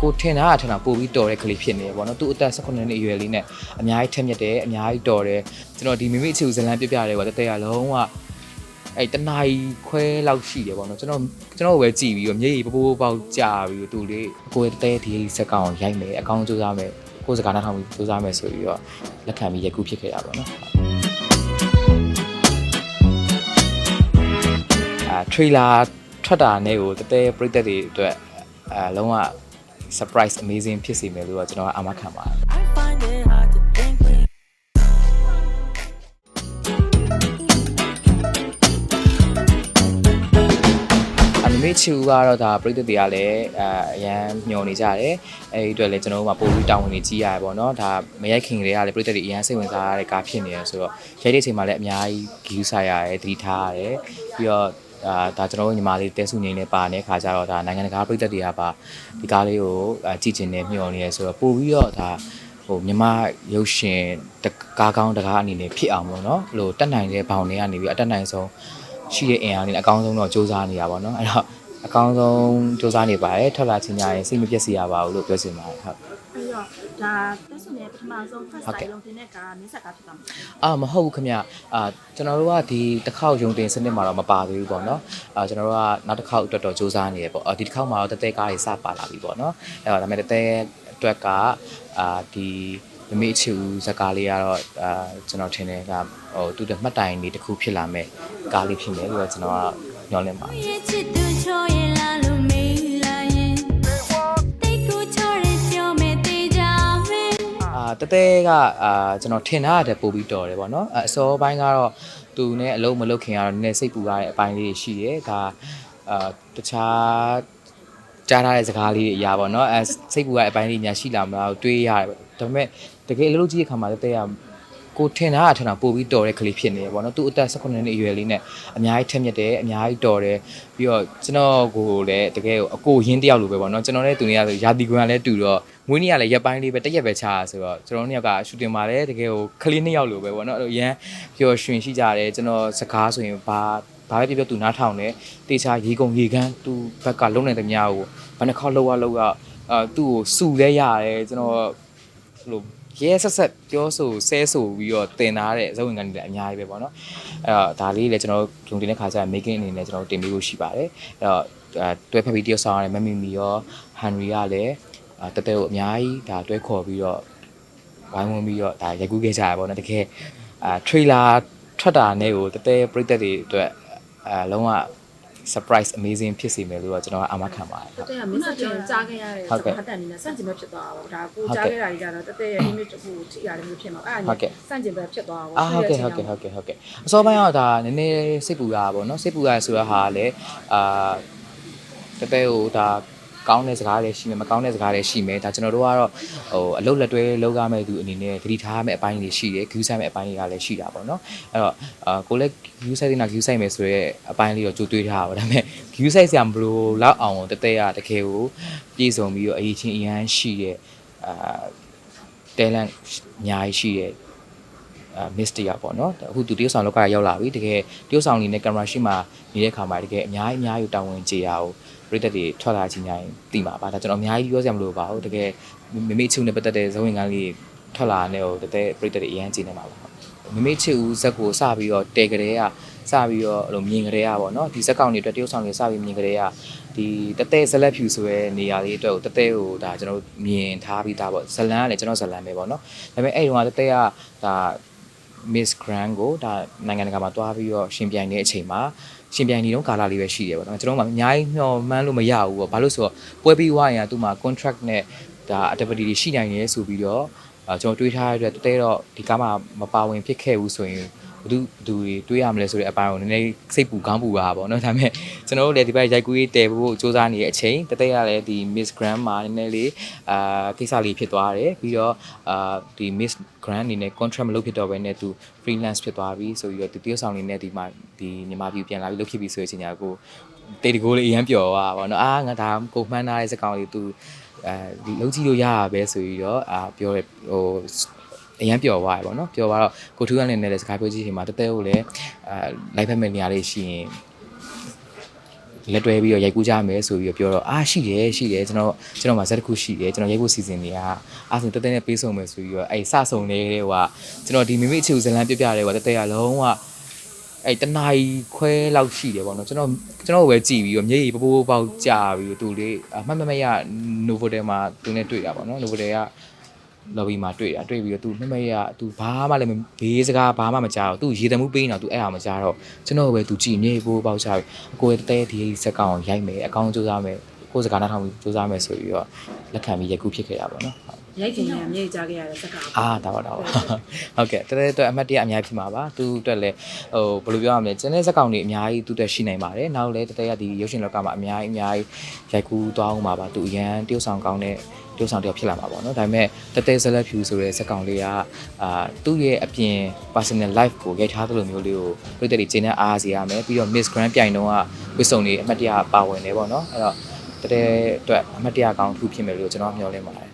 ကိုထင်တာအထင်တာပို့ပြီးတော်တဲ့ကလေးဖြစ်နေတယ်ပေါ့နော်သူအသက်18နှစ်အရွယ်လေးနဲ့အများကြီးထက်မြက်တယ်အများကြီးတော်တယ်ကျွန်တော်ဒီမိမိအချူဇလန်ပြပြတယ်ပေါ့တတဲကလုံးဝအဲ့တနာ E ခွဲလောက်ရှိတယ်ပေါ့နော်ကျွန်တော်ကျွန်တော်ကိုပဲကြည်ပြီးတော့မျက်ရည်ပိုးပိုးပေါက်ကြာပြီးတော့သူလေးကိုယ်တတဲဒီစက်ကောင်ရိုက်မယ်အကောင်းကြိုးစားမယ်ကိုယ်စကားနားထောင်ပြီးကြိုးစားမယ်ဆိုပြီးတော့လက်ခံပြီးရိုက်ကူးဖြစ်ခဲ့တာပေါ့နော်အာ trailer ထွက်တာနဲ့ကိုတတဲပြိသက်တွေအတွက်အဲလုံးဝ surprise amazing ဖြစ်စေမယ်လို့တော့ကျွန်တော်ကအာမခံပါတယ် I find it hard to think clean. အနိမေချူကတော့ဒါပရိသတ်တွေကလည်းအဲအရန်မျှော်နေကြတယ်အဲဒီအတွက်လည်းကျွန်တော်တို့မှာပို့ပြီးတောင်းဝင်နေကြီးရတယ်ပေါ့နော်ဒါမရိုက်ခင်ကလေးကလည်းပရိသတ်တွေအရန်စိတ်ဝင်စားရတဲ့ကားဖြစ်နေတယ်ဆိုတော့ရိုက်တဲ့အချိန်မှာလည်းအများကြီးဂီယူဆိုင်ရတယ်သတိထားရတယ်ပြီးတော့ အာဒါကျွန်တော်တို့ညီမလေးတဲဆုငိမ့်နေပါနေတဲ့ခါကျတော့ဒါနိုင်ငံတကာပြည်သက်တွေကပါဒီကားလေးကိုအာကြည့်ကျင်နေမျှော်နေရဆိုတော့ပို့ပြီးတော့ဒါဟိုမြမရုပ်ရှင်တကားကောင်းတကားအနေနဲ့ဖြစ်အောင်ပေါ့နော်ဟိုတက်နိုင်တဲ့ဘောင်တွေကနေပြီးအတက်နိုင်ဆုံးရှိတဲ့အင်အားနဲ့အကောင်းဆုံးတော့စူးစမ်းနေတာပေါ့နော်အဲ့တော့အကောင်းဆုံးစူးစမ်းနေပါတယ်ထွက်လာချင်းကြရင်စိတ်မပြတ်စေရပါဘူးလို့ပြောချင်ပါတယ်ဟုတ်ပြီးတော့ ဒါတက်ဆုနဲ့ပထမဆုံး first ဟုတ်ကဲ့ time လုံးတင်တဲ့ကားမင်းဆက်ကားဖြစ်သွားမှာအာမဟုတ်ဘူးခင်ဗျအာကျွန်တော်တို့ကဒီတစ်ခေါက်ယုံတင်စနစ်မှာတော့မပါသေးဘူးပေါ့နော်အာကျွန်တော်တို့ကနောက်တစ်ခေါက်အတွက်တော့စူးစမ်းနေရပေါ့အာဒီတစ်ခေါက်မှာတော့တတဲကားတွေစပါလာပြီပေါ့နော်အဲ့တော့ဒါပေမဲ့တတဲအတွက်ကအာဒီမမေ့ချူဇက်ကားလေးကတော့အာကျွန်တော်ထင်တယ်ကဟိုသူ့တဲ့မှတ်တိုင်လေးတစ်ခုဖြစ်လာမဲ့ကားလေးဖြစ်မယ်လို့တော့ကျွန်တော်ကညွှန်လင့်ပါတယ် တတဲကအာကျွန်တော်ထင်တာတဲ့ပို့ပြီးတော်တယ်ပေါ့နော်အစောပိုင်းကတော့သူနဲ့အလုံးမလုတ်ခင်ကတော့နည်းနည်းစိတ်ပူရတဲ့အပိုင်းလေးတွေရှိတယ်ဒါအာတခြားကြားထားတဲ့စကားလေးတွေအရာပေါ့နော်အဲစိတ်ပူရတဲ့အပိုင်းလေးညာရှိလာမလားတွေးရတယ်ပေါ့ဒါပေမဲ့တကယ်အလုပ်ကြီးရဲ့ခါမှာတတဲက ကိုထင်တာအထင်တာပို့ပြီးတော်တဲ့ကလေးဖြစ်နေတယ်ပေါ့နော်သူအသက်18နှစ်အရွယ်လေးနဲ့အများကြီးထက်မြက်တယ်အများကြီးတော်တယ်ပြီးတော့ကျွန်တော်ကိုလည်းတကယ်အကိုရင်းတယောက်လိုပဲပေါ့နော်ကျွန်တော်နဲ့သူတွေကဆိုရာသီကွန်ကလည်းတူတော့မွေးနေ့ကလည်းရက်ပိုင်းလေးပဲတစ်ရက်ပဲချာဆိုတော့ကျွန်တော်တို့နှစ်ယောက်ကရှူတင်မှာလည်းတကယ်ကိုကလေးနှစ်ယောက်လိုပဲပေါ့နော်အဲ့လိုရန်ပျော်ရွှင်ရှိကြတယ်ကျွန်တော်စကားဆိုရင်ဘာဘာပဲပြောပြောသူနားထောင်တယ်တေချာရေကုန်ရေကန်းသူဘက်ကလုံးနေသမျှကိုဘယ်နှခေါက်လောက်ရလောက်ရအာသူ့ကိုစူလဲရတယ်ကျွန်တော်အဲ့လို ရဲဆက်ဆက်ပြောဆိုဆဲဆိုပြီးတော့တင်ထားတဲ့ဇဝင်ကန်တွေလည်းအများကြီးပဲပေါ့နော်အဲ့တော့ဒါလေးလည်းကျွန်တော်ဂျုံတင်တဲ့ခါကျရင် making အနေနဲ့ကျွန်တော်တင်ပေးဖို့ရှိပါတယ်အဲ့တော့အဲတွဲဖက်ပြီးတယောက်ဆောင်ရတဲ့မမီမီရောဟန်ရီကလည်းအဲတတဲကိုအများကြီးဒါတွဲခေါ်ပြီးတော့ဝိုင်းဝန်းပြီးတော့ဒါရိုက်ကူးခဲ့ကြရပါတော့တကယ်အာ trailer ထွက်တာနဲ့ကိုတတဲပြိသက်တွေအတွက်အဲလုံးဝ surprise amazing ဖြစ်စေမယ်လို့တော့ကျွန်တော်ကအာမခံပါတယ်ဟုတ်တက်ရမင်းဆက်တင်ကြားခဲ့ရတဲ့ဟုတ်ကဲ့စကားတန်နေနဲ့စန့်ကျင်ဘက်ဖြစ်သွားတာပေါ့ဒါကိုဟုတ်ကဲ့ကြားခဲ့တာကြီးကတော့တက်တက်ရဲ့ image တစ်ခုကိုထိရတယ်မျိုးဖြစ်မှာအဲ့ဒါဟုတ်ကဲ့နဲ့စန့်ကျင်ဘက်ဖြစ်သွားတာပေါ့အာဟုတ်ကဲ့ဟုတ်ကဲ့ဟုတ်ကဲ့ဟုတ်ကဲ့အစောပိုင်းကတော့ဒါနည်းနည်းစိတ်ပူရတာပေါ့နော်စိတ်ပူရဆိုတော့ဟာလည်းအာတတဲဟိုဒါ ကောင်းတဲ့စကားတွေရှိမယ်မကောင်းတဲ့စကားတွေရှိမယ်ဒါကျွန်တော်တို့ကတော့ဟိုအလုတ်လက်တွဲလောက်ရမယ့်သူအနေနဲ့ဂရီထားရမယ့်အပိုင်းတွေရှိတယ်ဂူးဆိုင်မယ့်အပိုင်းတွေကလည်းရှိတာပေါ့နော်အဲ့တော့အာကိုလည်းဂူးဆိုင်တင်တာဂူးဆိုင်မယ်ဆိုရဲအပိုင်းလေးတော့ကြိုးတွေးထားပါဒါပေမဲ့ဂူးဆိုင်ဆရာမလို့လောက်အောင်တတဲရတကယ်ကိုပြည်စုံပြီးတော့အရေးချင်းအရန်ရှိတဲ့အာ talent အများကြီးရှိတဲ့အာ miss တယောက်ပေါ့နော်အခုသူတရုတ်ဆောင်လောက်ကရောက်လာပြီတကယ်တရုတ်ဆောင်နေနဲ့ကင်မရာရှိမှနေတဲ့ခါမှာတကယ်အများကြီးအများကြီးတာဝန်ကျေရအောင် ပြည်သက်တွေထွက်လာချင်းတိုင်းသိမှာပါဒါကျွန်တော်အများကြီးပြောစရာမလိုပါဘူးတကယ်မမေချူနဲ့ပတ်သက်တဲ့ဇဝင်ကန်းလေးထွက်လာတဲ့ဟိုတကယ်ပြည်သက်တွေအရန်ကျေနေမှာပါမမေချူဇက်ကိုစပြီးတော့တဲကလေးကစပြီးတော့အဲ့လိုမြင်ကလေးကပေါ့နော်ဒီဇက်ကောင်တွေအတွက်တရုတ်ဆောင်တွေစပြီးမြင်ကလေးကဒီတတဲဇလက်ဖြူဆိုရဲနေရာလေးအတွက်ကိုတတဲကိုဒါကျွန်တော်မြင်ထားပြီးသားပေါ့ဇလန်ကလည်းကျွန်တော်ဇလန်ပဲပေါ့နော်ဒါပေမဲ့အဲ့ဒီတော့တတဲကဒါ Miss Grand ကိုဒါနိုင်ငံတကာမှာတွားပြီးတော့ရှင်ပြိုင်တဲ့အချိန်မှာ ရှင်ပြိုင်နေတော့ကာလာလေးပဲရှိတယ်ပေါ့နော်ကျွန်တော်တို့ကအများကြီးမျှော်မှန်းလို့မရဘူးပေါ့ဘာလို့ဆိုတော့ပွဲပြီးွားရင်ကသူ့မှာ contract နဲ့ဒါ activity တွေရှိနိုင်တယ်ဆိုပြီးတော့အဲကျွန်တော်တွေးထားရတဲ့အတွက်တဲတော့ဒီကားမှာမပါဝင်ဖြစ်ခဲ့ဘူးဆိုရင် ဘယ်သူဘယ်သူတွေတွေးရမလဲဆိုတဲ့အပိုင်းကိုနည်းနည်းစိတ်ပူကောင်းပူတာပေါ့နော်ဒါပေမဲ့ကျွန်တော်တို့လည်းဒီဘက်ရိုက်ကူးရေးတည်ဖို့စူးစမ်းနေတဲ့အချိန်တတဲရလည်းဒီ Miss Grand မှာနည်းနည်းလေးအာကိစ္စလေးဖြစ်သွားတယ်ပြီးတော့အာဒီ Miss Grand အနေနဲ့ contract မလုပ်ဖြစ်တော့ဘဲနဲ့သူ freelance ဖြစ်သွားပြီဆိုပြီးတော့ဒီတရုတ်ဆောင်နေနဲ့ဒီမှာဒီမြန်မာပြည်ပြန်လာပြီးလုပ်ဖြစ်ပြီဆိုတဲ့အချိန်ညာကိုတေတကိုလေးအရန်ပျော်သွားပါတော့အာငါဒါကိုမှန်းထားတဲ့စကောင်လေးသူအဲဒီလုံးကြည့်လို့ရတာပဲဆိုပြီးတော့အာပြောရဟို အရန်ပျော်သွားရပေါ့နော်ပျော်သွားတော့ကိုထူးရလည်းနဲ့လည်းစကားပြောကြည့်ချိန်မှာတတဲကိုလည်းအာလိုက်ဖက်မဲ့နေရာလေးရှိရင်လက်တွဲပြီးတော့ရိုက်ကူးကြမယ်ဆိုပြီးတော့ပြောတော့အာရှိတယ်ရှိတယ်ကျွန်တော်ကျွန်တော်မှာဇက်တစ်ခုရှိတယ်ကျွန်တော်ရိုက်ဖို့စီစဉ်နေတာအားဆိုတက်တက်နဲ့ပေးဆုံးမယ်ဆိုပြီးတော့အဲ့စဆုံနေတဲ့ဟိုကကျွန်တော်ဒီမိမိအချူဇလန်ပြပြတယ်ဟိုတက်တက်ကလုံးဝအဲ့တနာရီခွဲလောက်ရှိတယ်ပေါ့နော်ကျွန်တော်ကျွန်တော်ကိုပဲကြည်ပြီးတော့မျက်ရည်ပပိုးပေါက်ကြာပြီးတော့သူလေးအမှတ်မမရ Novotel မှာသူနဲ့တွေ့တာပေါ့နော် Novotel က lobby မှာတွေ့တာတွေ့ပြီးတော့ तू မမရ तू ဘာမှလည်းဘေးစကားဘာမှမကြားတော့ तू ရေတမှုပေးနေတာ तू အဲ့အောင်မကြားတော့ကျွန်တော်ပဲ तू ကြည်နေပိုးပေါက်ချပြီးအကိုရဲ့တဲဒီစက်ကောင်ကိုရိုက်မယ်အကောင်စူးစမ်းမယ်ကိုယ်စကားနားထောင်ပြီးစူးစမ်းမယ်ဆိုပြီးတော့လက်ခံပြီးရက်ကူးဖြစ်ခဲ့တာပေါ့နော်ဟုတ် ရိုက်ခင်ကမြေကြားခဲ့ရတဲ့စကားအာဒါပါဒါပါဟုတ်ကဲ့တကယ်တော့အမှတ်တရအများကြီးဖြစ်မှာပါသူအတွက်လည်းဟိုဘယ်လိုပြောရမလဲကျန်တဲ့ဇက်ကောင်တွေအများကြီးသူ့အတွက်ရှိနိုင်ပါတယ်နောက်လည်းတကယ်ကဒီရုပ်ရှင်လောကမှာအများကြီးအများကြီးရိုက်ကူးသွားအောင်ပါပါသူအရန်တယောက်ဆောင်ကောင်းတဲ့တယောက်ဆောင်တယောက်ဖြစ်လာမှာပေါ့နော်ဒါပေမဲ့တတဲဇလက်ဖြူဆိုတဲ့ဇက်ကောင်လေးကအာသူ့ရဲ့အပြင် personal life ကိုရိုက်ထားသလိုမျိုးလေးကိုပြည်သက်တွေကျင်းတဲ့အားစီရမယ်ပြီးတော့ Miss Grand ပြိုင်တော့ကဝစ်စုံတွေအမှတ်တရပါဝင်တယ်ပေါ့နော်အဲ့တော့တတဲအတွက်အမှတ်တရကောင်းတစ်ခုဖြစ်မယ်လို့ကျွန်တော်မျှော်လင့်ပါတယ်